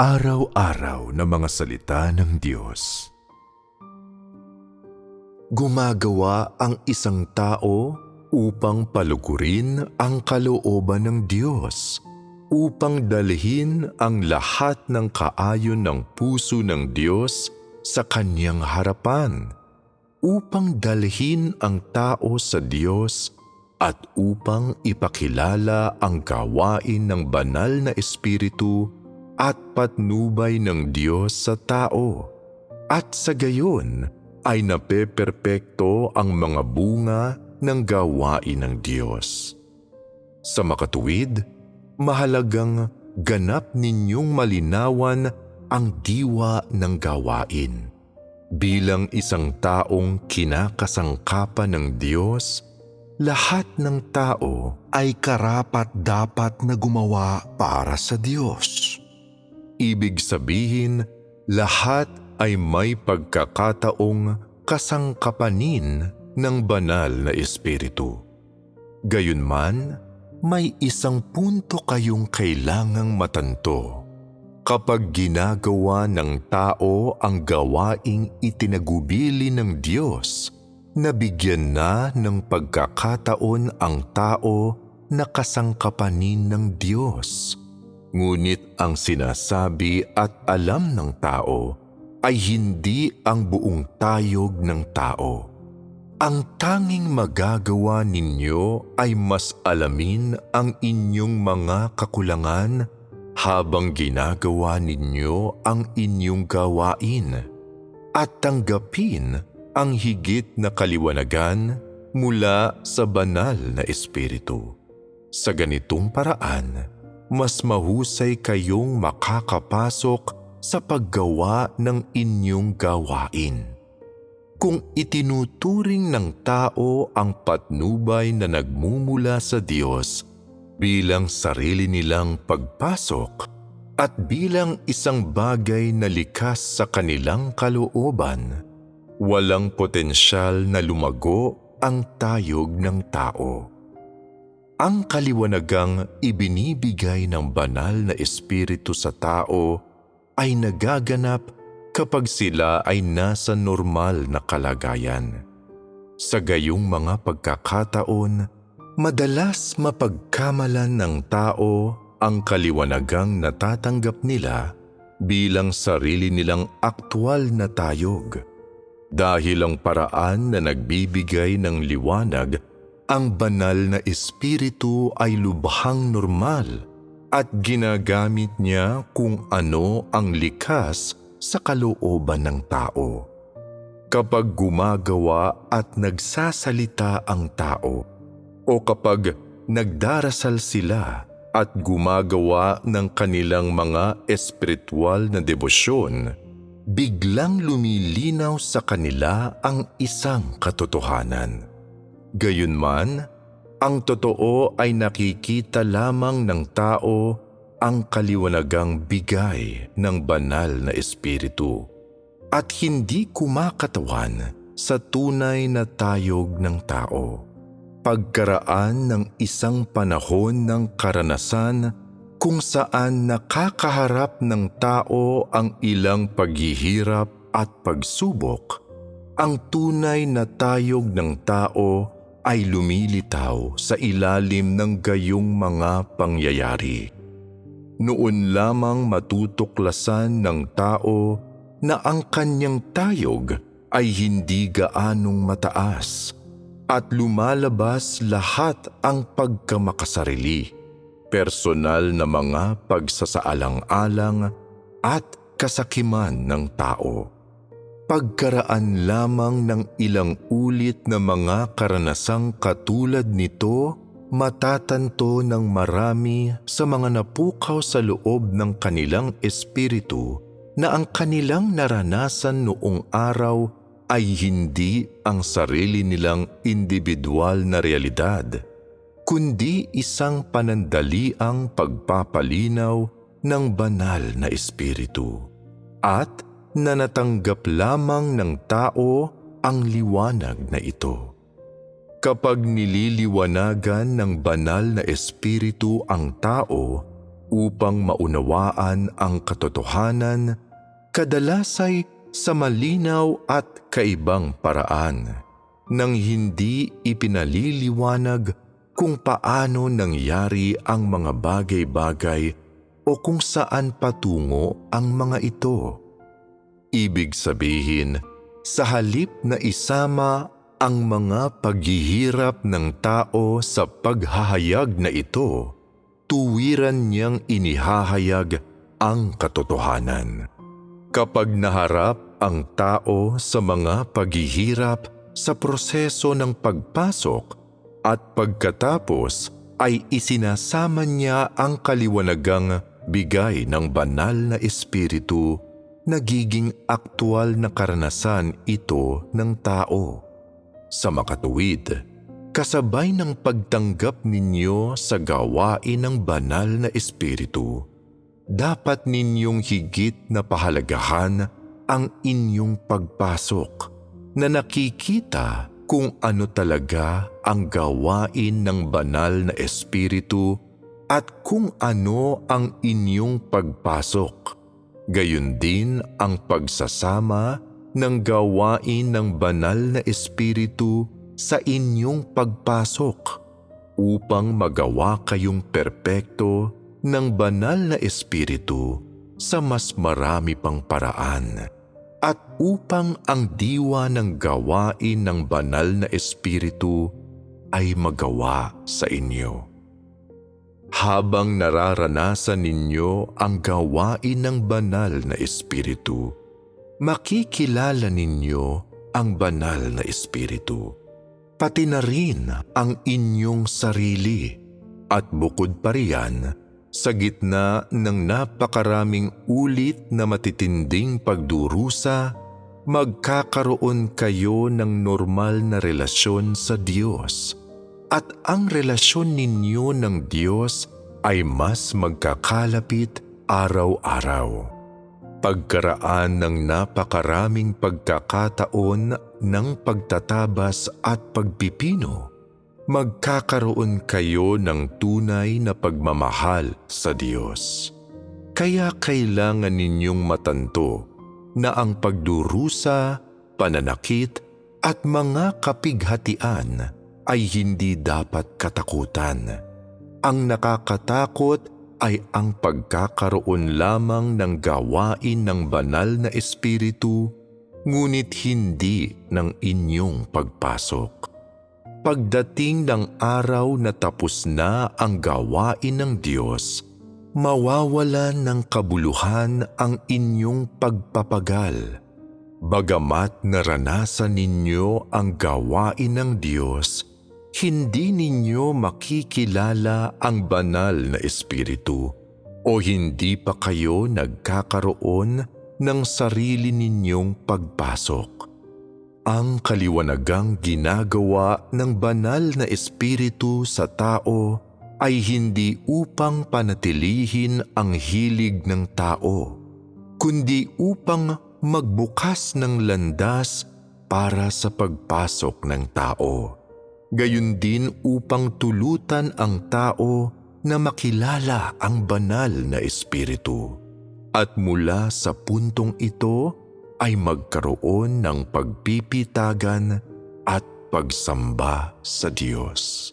Araw-araw na mga salita ng Diyos. Gumagawa ang isang tao upang palugurin ang kalooban ng Diyos, upang dalhin ang lahat ng kaayon ng puso ng Diyos sa kanyang harapan, upang dalhin ang tao sa Diyos at upang ipakilala ang gawain ng banal na Espiritu at patnubay ng Diyos sa tao. At sa gayon ay napeperpekto ang mga bunga ng gawain ng Diyos. Sa makatuwid, mahalagang ganap ninyong malinawan ang diwa ng gawain. Bilang isang taong kinakasangkapan ng Diyos, lahat ng tao ay karapat dapat na gumawa para sa Diyos. Ibig sabihin, lahat ay may pagkakataong kasangkapanin ng banal na espiritu. Gayunman, may isang punto kayong kailangang matanto. Kapag ginagawa ng tao ang gawaing itinagubili ng Diyos, nabigyan na ng pagkakataon ang tao na kasangkapanin ng Diyos. Ngunit ang sinasabi at alam ng tao ay hindi ang buong tayog ng tao. Ang tanging magagawa ninyo ay mas alamin ang inyong mga kakulangan habang ginagawa ninyo ang inyong gawain at tanggapin ang higit na kaliwanagan mula sa banal na espiritu. Sa ganitong paraan, mas mahusay kayong makakapasok sa paggawa ng inyong gawain. Kung itinuturing ng tao ang patnubay na nagmumula sa Diyos bilang sarili nilang pagpasok at bilang isang bagay na likas sa kanilang kalooban, walang potensyal na lumago ang tayog ng tao. Ang kaliwanagang ibinibigay ng banal na espiritu sa tao ay nagaganap kapag sila ay nasa normal na kalagayan. Sa gayong mga pagkakataon, Madalas mapagkamalan ng tao ang kaliwanagang natatanggap nila bilang sarili nilang aktwal na tayog. Dahil ang paraan na nagbibigay ng liwanag, ang banal na espiritu ay lubhang normal at ginagamit niya kung ano ang likas sa kalooban ng tao. Kapag gumagawa at nagsasalita ang tao, o kapag nagdarasal sila at gumagawa ng kanilang mga espiritual na debosyon, biglang lumilinaw sa kanila ang isang katotohanan. Gayunman, ang totoo ay nakikita lamang ng tao ang kaliwanagang bigay ng banal na espiritu at hindi kumakatawan sa tunay na tayog ng tao. Pagkaraan ng isang panahon ng karanasan kung saan nakakaharap ng tao ang ilang paghihirap at pagsubok, ang tunay na tayog ng tao ay lumilitaw sa ilalim ng gayong mga pangyayari. Noon lamang matutuklasan ng tao na ang kanyang tayog ay hindi gaanong mataas at lumalabas lahat ang pagkamakasarili, personal na mga pagsasaalang-alang at kasakiman ng tao. Pagkaraan lamang ng ilang ulit na mga karanasang katulad nito, matatanto ng marami sa mga napukaw sa loob ng kanilang espiritu na ang kanilang naranasan noong araw ay hindi ang sarili nilang individual na realidad, kundi isang panandaliang pagpapalinaw ng banal na espiritu. At na natanggap lamang ng tao ang liwanag na ito. Kapag nililiwanagan ng banal na espiritu ang tao, upang maunawaan ang katotohanan, kadalas ay sa malinaw at kaibang paraan nang hindi ipinaliliwanag kung paano nangyari ang mga bagay-bagay o kung saan patungo ang mga ito. Ibig sabihin, sa halip na isama ang mga paghihirap ng tao sa paghahayag na ito, tuwiran niyang inihahayag ang katotohanan. Kapag naharap ang tao sa mga paghihirap sa proseso ng pagpasok at pagkatapos ay isinasama niya ang kaliwanagang bigay ng banal na espiritu, nagiging aktwal na karanasan ito ng tao. Sa makatuwid, kasabay ng pagtanggap ninyo sa gawain ng banal na espiritu, dapat ninyong higit na pahalagahan ang inyong pagpasok na nakikita kung ano talaga ang gawain ng banal na espiritu at kung ano ang inyong pagpasok. Gayun din ang pagsasama ng gawain ng banal na espiritu sa inyong pagpasok upang magawa kayong perpekto ng banal na espiritu sa mas marami pang paraan at upang ang diwa ng gawain ng banal na espiritu ay magawa sa inyo. Habang nararanasan ninyo ang gawain ng banal na espiritu, makikilala ninyo ang banal na espiritu, pati na rin ang inyong sarili at bukod pa riyan, sa gitna ng napakaraming ulit na matitinding pagdurusa, magkakaroon kayo ng normal na relasyon sa Diyos. At ang relasyon ninyo ng Diyos ay mas magkakalapit araw-araw. Pagkaraan ng napakaraming pagkakataon ng pagtatabas at pagpipino, magkakaroon kayo ng tunay na pagmamahal sa Diyos. Kaya kailangan ninyong matanto na ang pagdurusa, pananakit at mga kapighatian ay hindi dapat katakutan. Ang nakakatakot ay ang pagkakaroon lamang ng gawain ng banal na espiritu ngunit hindi ng inyong pagpasok. Pagdating ng araw na tapos na ang gawain ng Diyos, mawawalan ng kabuluhan ang inyong pagpapagal. Bagamat naranasan ninyo ang gawain ng Diyos, hindi ninyo makikilala ang banal na espiritu o hindi pa kayo nagkakaroon ng sarili ninyong pagpasok ang kaliwanagang ginagawa ng banal na espiritu sa tao ay hindi upang panatilihin ang hilig ng tao, kundi upang magbukas ng landas para sa pagpasok ng tao. Gayun din upang tulutan ang tao na makilala ang banal na espiritu. At mula sa puntong ito, ay magkaroon ng pagpipitagan at pagsamba sa Diyos.